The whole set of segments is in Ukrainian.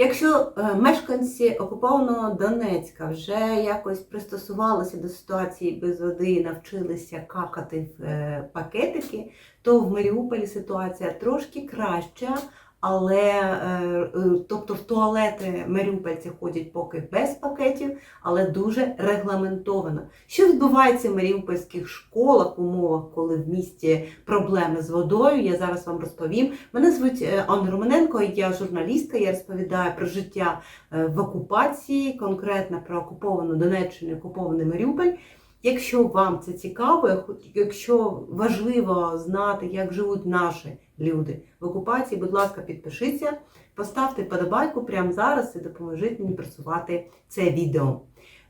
Якщо е, мешканці окупованого Донецька вже якось пристосувалися до ситуації без води і навчилися какати в е, пакетики, то в Маріуполі ситуація трошки краща. Але е, е, тобто в туалети маріупольці ходять поки без пакетів, але дуже регламентовано. Що відбувається в маріупольських школах умовах, коли в місті проблеми з водою? Я зараз вам розповім. Мене звуть е, Анна Романенко, я журналістка. Я розповідаю про життя в окупації, конкретно про окуповану Донеччину, окупований Маріуполь. Якщо вам це цікаво, якщо важливо знати, як живуть наші люди в окупації, будь ласка, підпишіться, поставте подобайку прямо зараз і допоможіть мені просувати це відео.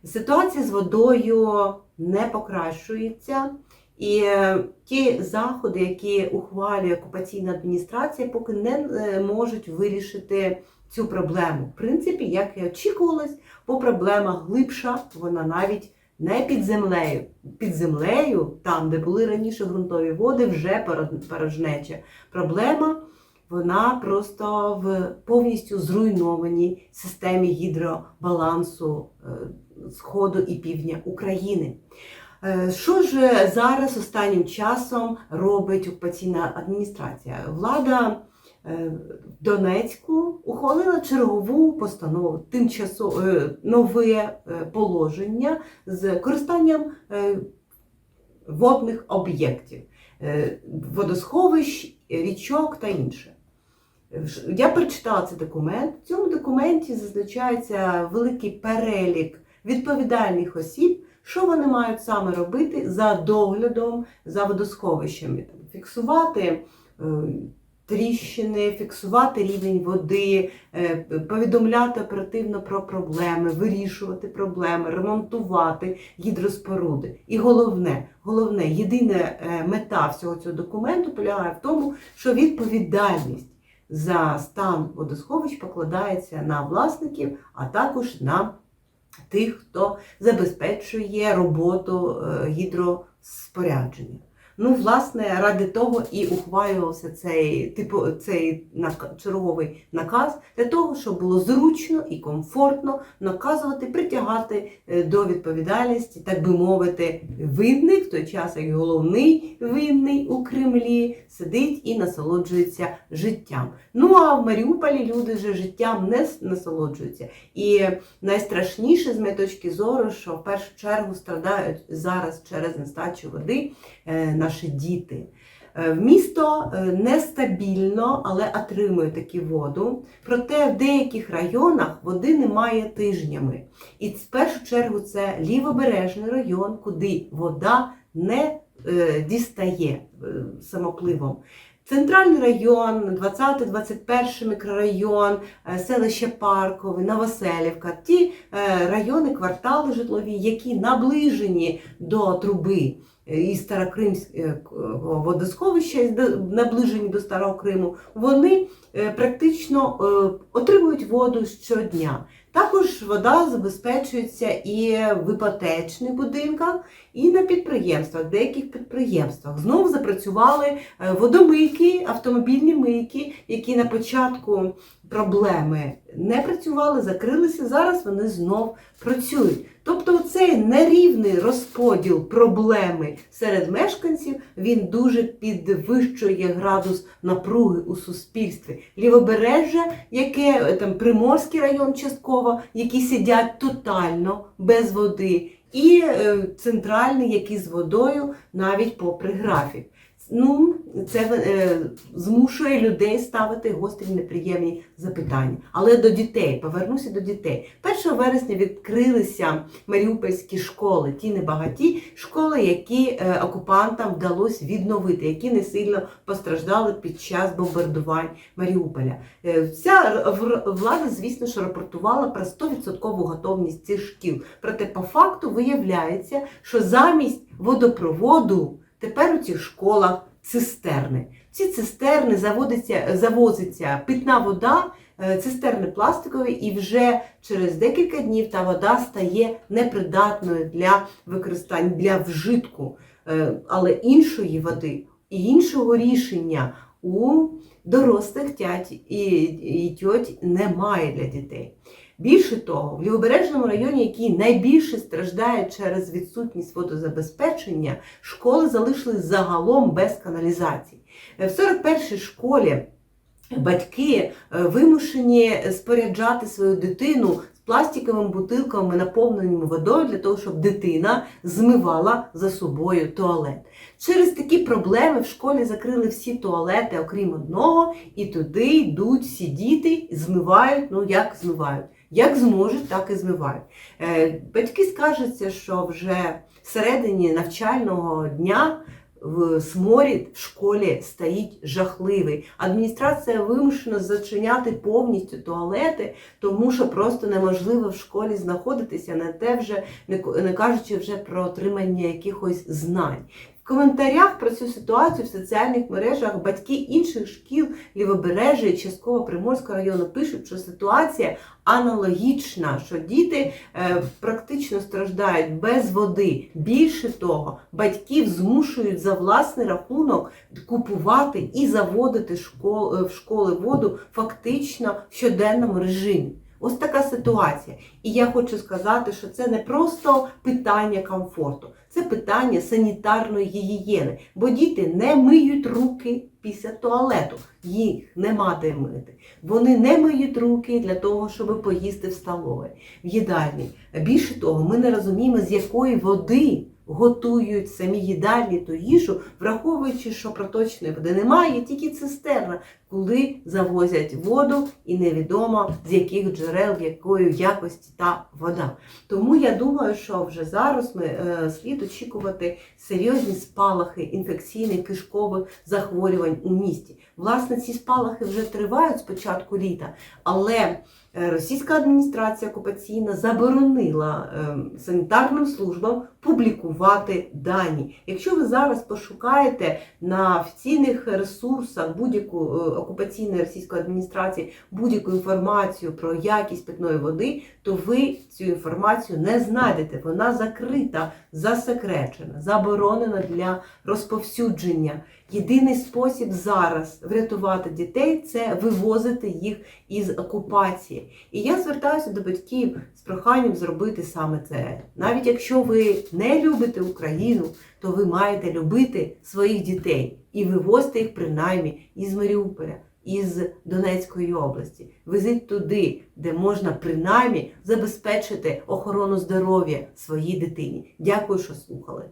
Ситуація з водою не покращується, і ті заходи, які ухвалює окупаційна адміністрація, поки не е, можуть вирішити цю проблему. В принципі, як і очікувалось, бо проблема глибша, вона навіть не під землею. Під землею, там, де були раніше ґрунтові води, вже порожнеча. Проблема вона просто в повністю зруйнованій системі гідробалансу е, Сходу і півдня України. Е, що ж зараз останнім часом робить окупаційна адміністрація? Влада в Донецьку ухвалила чергову постанову, тимчасове нове е, положення з користанням е, водних об'єктів, водосховищ, річок та інше. Я прочитала цей документ. В цьому документі зазначається великий перелік відповідальних осіб, що вони мають саме робити за доглядом за водосховищами, фіксувати тріщини, фіксувати рівень води, е, повідомляти оперативно про проблеми, вирішувати проблеми, ремонтувати гідроспоруди. І головне, головне, єдина е, мета всього цього документу полягає в тому, що відповідальність за стан водосховищ покладається на власників, а також на тих, хто забезпечує роботу е, гідроспорядження. Ну, власне, ради того і ухвалювався цей типу цей черговий наказ для того, щоб було зручно і комфортно наказувати, притягати е, до відповідальності, так би мовити, винний в той час, як головний винний у Кремлі сидить і насолоджується життям. Ну а в Маріуполі люди вже життям не насолоджуються. І найстрашніше з моєї точки зору, що в першу чергу страдають зараз через нестачу води. Наші діти. Е, місто е, нестабільно, але отримує таку воду. Проте в деяких районах води немає тижнями. І в першу чергу це лівобережний район, куди вода не е, дістає самопливом. Центральний район, 20-21 мікрорайон, селище Паркове, Новоселівка ті райони, квартали житлові, які наближені до труби і Старокримського водосховища, наближені до Старого Криму, вони е, практично е, отримують воду щодня. Також вода забезпечується і в іпотечних будинках, і на підприємствах, деяких підприємствах. Знову запрацювали е, водомийки, автомобільні мийки, які на початку проблеми не працювали, закрилися. Зараз вони знов працюють. Тобто цей нерівний розподіл проблеми серед мешканців він дуже підвищує градус напруги у суспільстві. Лівобережжя, яке там Приморський район частково, які сидять тотально без води, і е, центральний, який з водою навіть попри графік. Ну, це е, змушує людей ставити гострі неприємні запитання. Але до дітей, повернуся до дітей. 1 вересня відкрилися маріупольські школи, ті небагаті школи, які е, окупантам вдалося відновити, які не сильно постраждали під час бомбардувань Маріуполя. Е, вся влада, звісно, що рапортувала про 100% готовність цих шкіл. Проте, по факту, виявляється, що замість водопроводу. Тепер у цих школах цистерни. Ці цистерни заводиться, завозиться питна вода, е, цистерни пластикові, і вже через декілька днів та вода стає непридатною для використання, для вжитку. Е, але іншої води і іншого рішення у дорослих тять і, і тьоть немає для дітей. Більше того, в Лівобережному районі, який найбільше страждає через відсутність водозабезпечення, школи залишились загалом без каналізації. Е, В 41-й школі батьки е, вимушені споряджати свою дитину пластиковими бутилками, наповненими водою, для того, щоб дитина змивала за собою туалет. Через такі проблеми в школі закрили всі туалети, окрім одного, і туди йдуть всі діти змивають, ну як змивають. Як зможуть, так і змивають. Е, Батьки скаржаться, що вже всередині навчального дня в сморід в школі стоїть жахливий. Адміністрація вимушена зачиняти повністю туалети, тому що просто неможливо в школі знаходитися, не те вже не кажучи вже про отримання якихось знань. В коментарях про цю ситуацію в соціальних мережах батьки інших шкіл Лівобережжя і частково Приморського району пишуть, що ситуація аналогічна, що діти е, практично страждають без води. Більше того, батьків змушують за власний рахунок купувати і заводити е, в школи воду фактично в щоденному режимі. Ось така ситуація. І я хочу сказати, що це не просто питання комфорту, це питання санітарної гігієни. Бо діти не миють руки після туалету, їх нема де мити. Вони не миють руки для того, щоб поїсти в столовій, в їдальні. Більше того, ми не розуміємо, з якої води готують самі їдальні ту їжу, враховуючи, що проточної води немає, тільки цистерна, коли завозять воду, і невідомо з яких джерел, якої якості та вода. Тому я думаю, що вже зараз ми е, слід очікувати серйозні спалахи інфекційних кишкових захворювань у місті. Власне, ці спалахи вже тривають з початку літа, але російська адміністрація окупаційна заборонила е, санітарним службам публікувати дані. Якщо ви зараз пошукаєте на офіційних ресурсах будь-яку е, окупаційної російської адміністрації будь-яку інформацію про якість питної води, то ви цю інформацію не знайдете. Вона закрита, засекречена, заборонена для розповсюдження. Єдиний спосіб зараз врятувати дітей це вивозити їх із окупації. І я звертаюся до батьків з проханням зробити саме це. Навіть якщо ви не любите Україну, то ви маєте любити своїх дітей і вивозити їх принаймні із Маріуполя, із Донецької області. Везіть туди, де можна принаймні забезпечити охорону здоров'я своїй дитині. Дякую, що слухали.